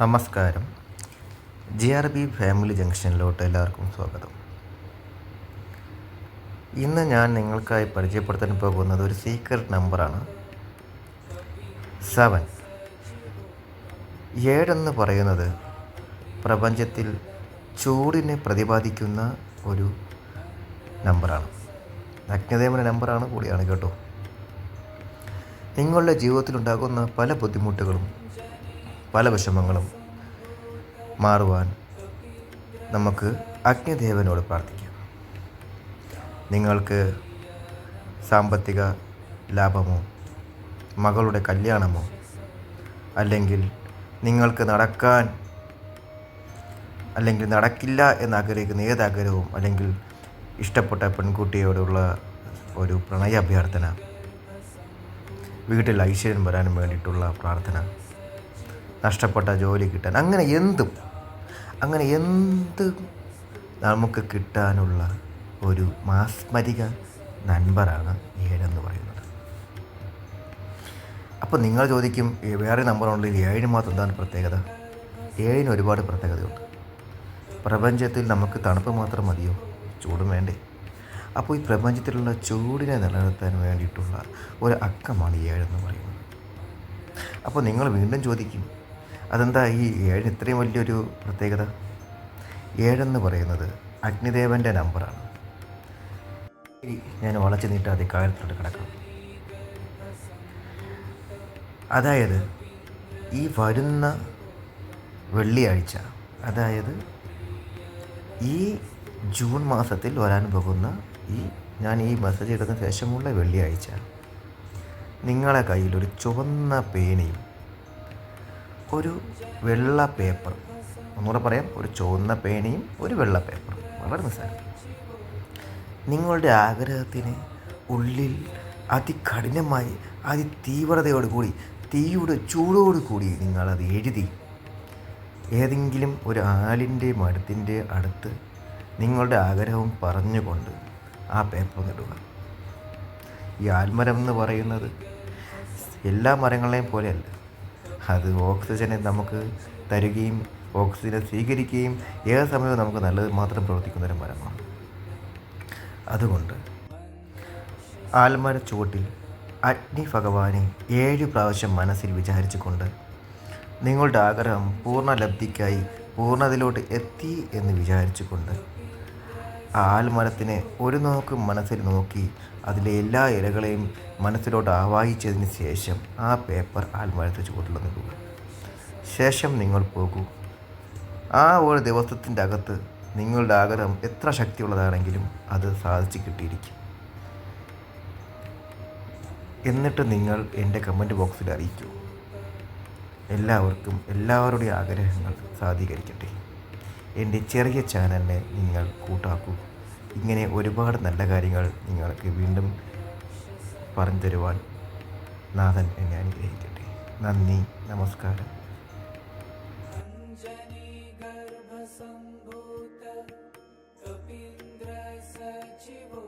നമസ്കാരം. G R B family ജംഗ്ഷനിലോട്ട് എല്ലാവർക്കും സ്വാഗതം. ഇന്ന് ഞാൻ നിങ്ങൾക്കായി പരിചയപ്പെടുത്താൻ പോകുന്നത് ഒരു സീക്രട്ട് നമ്പറാണ് സെവൻ ഏഴെന്ന് പറയുന്നത് പ്രപഞ്ചത്തിൽ ചൂടിനെ പ്രതിപാദിക്കുന്ന ഒരു നമ്പറാണ് അഗ്നിദേവന്റെ നമ്പറാണ് കൂടിയാണ് കേട്ടോ. നിങ്ങളുടെ ജീവിതത്തിലുണ്ടാകുന്ന പല ബുദ്ധിമുട്ടുകളും പല വിഷമങ്ങളും മാറുവാൻ നമുക്ക് അഗ്നിദേവനോട് പ്രാർത്ഥിക്കാം. നിങ്ങൾക്ക് സാമ്പത്തിക ലാഭമോ മകളുടെ കല്യാണമോ അല്ലെങ്കിൽ നിങ്ങൾക്ക് നടക്കാൻ അല്ലെങ്കിൽ നടക്കില്ല എന്ന് ആഗ്രഹിക്കുന്ന ഏത് അല്ലെങ്കിൽ ഇഷ്ടപ്പെട്ട പെൺകുട്ടിയോടുള്ള ഒരു പ്രണയ അഭ്യർത്ഥന വീട്ടിൽ ഐശ്വര്യം വരാനും വേണ്ടിയിട്ടുള്ള പ്രാർത്ഥന നഷ്ടപ്പെട്ട ജോലി കിട്ടാൻ. അങ്ങനെ എന്തും അങ്ങനെ എന്ത് നമുക്ക് കിട്ടാനുള്ള ഒരു മാസ്മരിക നമ്പറാണ് ഏഴെന്ന് പറയുന്നത്. അപ്പോൾ നിങ്ങൾ ചോദിക്കും "ഏ, വേറെ നമ്പറുണ്ടെങ്കിൽ ഏഴിന് മാത്രം എന്താണ് പ്രത്യേകത? ഏഴിന് ഒരുപാട് പ്രത്യേകതയുണ്ട്. പ്രപഞ്ചത്തിൽ നമുക്ക് തണുപ്പ് മാത്രം മതിയോ? ചൂടും വേണ്ടേ. അപ്പോൾ ഈ പ്രപഞ്ചത്തിലുള്ള ചൂടിനെ നിലനിർത്താൻ വേണ്ടിയിട്ടുള്ള ഒരു അക്കമാണ് ഏഴെന്ന് പറയുന്നത്. അപ്പോൾ നിങ്ങൾ വീണ്ടും ചോദിക്കും അതെന്താ ഈ ഏഴിന് ഇത്രയും വലിയൊരു പ്രത്യേകത? ഏഴെന്ന് പറയുന്നത് അഗ്നിദേവന്റെ നമ്പറാണ്. ഞാൻ വളച്ചു നീട്ടാതെ കാര്യത്തിലോട്ട് കിടക്കാം. അതായത് ഈ വരുന്ന വെള്ളിയാഴ്ച അതായത് ഈ ജൂൺ മാസത്തിൽ വരാൻ പോകുന്ന ഈ ഞാൻ ഈ മെസ്സേജ് ഇടുന്ന ശേഷമുള്ള വെള്ളിയാഴ്ച നിങ്ങളെ കയ്യിൽ ഒരു ചുവന്ന പേനയും ഒരു വെള്ള പേപ്പർ. ഒന്നുകൂടെ പറയാം ഒരു ചുവന്ന പേനയും ഒരു വെള്ള പേപ്പറും. വളരെ നിസ്സാരം. നിങ്ങളുടെ ആഗ്രഹത്തിന് ഉള്ളിൽ അതികഠിനമായി അതിതീവ്രതയോടുകൂടി തീയുടെ ചൂടോടുകൂടി നിങ്ങളത് എഴുതി. ഏതെങ്കിലും ഒരു ആലിന്റെ മരത്തിന്റെ അടുത്ത് നിങ്ങളുടെ ആഗ്രഹം പറഞ്ഞുകൊണ്ട് ആ പേപ്പർ നിടുക ഈ ആൽമരം എന്ന് പറയുന്നത് എല്ലാ മരങ്ങളെയും പോലെയല്ല. അത് ഓക്സിജനെ നമുക്ക് തരുകയും ഓക്സിജനെ സ്വീകരിക്കുകയും ഏത് സമയവും നമുക്ക് നല്ലത് മാത്രം പ്രവർത്തിക്കുന്ന ഒരു മരമാണ്. അതുകൊണ്ട് ആൽമര ചുവട്ടിൽ അഗ്നി ഭഗവാനെ ഏഴ് പ്രാവശ്യം മനസ്സിൽ വിചാരിച്ചുകൊണ്ട് നിങ്ങളുടെ ആഗ്രഹം പൂർണലബ്ധിക്കായി പൂർണതിലോട്ട് എത്തി എന്ന് വിചാരിച്ചുകൊണ്ട് ആ ആൽമരത്തിനെ ഒരു നോക്ക് മനസ്സിൽ നോക്കി അതിലെ എല്ലാ ഇലകളെയും മനസ്സിലോട്ട് ആവാഹിച്ചതിന് ശേഷം ആ പേപ്പർ ആൽമരത്ത് ചുവട്ടിൽ നിൽക്കുക ശേഷം നിങ്ങൾ പോകൂ. ആ ഒരു ദിവസത്തിന്റെ അകത്ത് നിങ്ങളുടെ ആഗ്രഹം എത്ര ശക്തിയുള്ളതാണെങ്കിലും അത് സാധിച്ചു കിട്ടിയിരിക്കും. എന്നിട്ട് നിങ്ങൾ എന്റെ കമന്റ് ബോക്സിൽ അറിയിക്കൂ. എല്ലാവർക്കും എല്ലാവരുടെയും ആഗ്രഹങ്ങൾ സാധീകരിക്കട്ടെ. എന്റെ ചെറിയ ചാനലിനെ നിങ്ങൾ കൂട്ടാക്കൂ. ഇങ്ങനെ ഒരുപാട് നല്ല കാര്യങ്ങൾ നിങ്ങൾക്ക് വീണ്ടും പറഞ്ഞു തരുവാൻ നാഥൻ എന്നെ അനുഗ്രഹിക്കട്ടെ. നന്ദി നമസ്കാരം. ഗർഭസംഭൂത കപീന്ദ്ര സച്ചിവ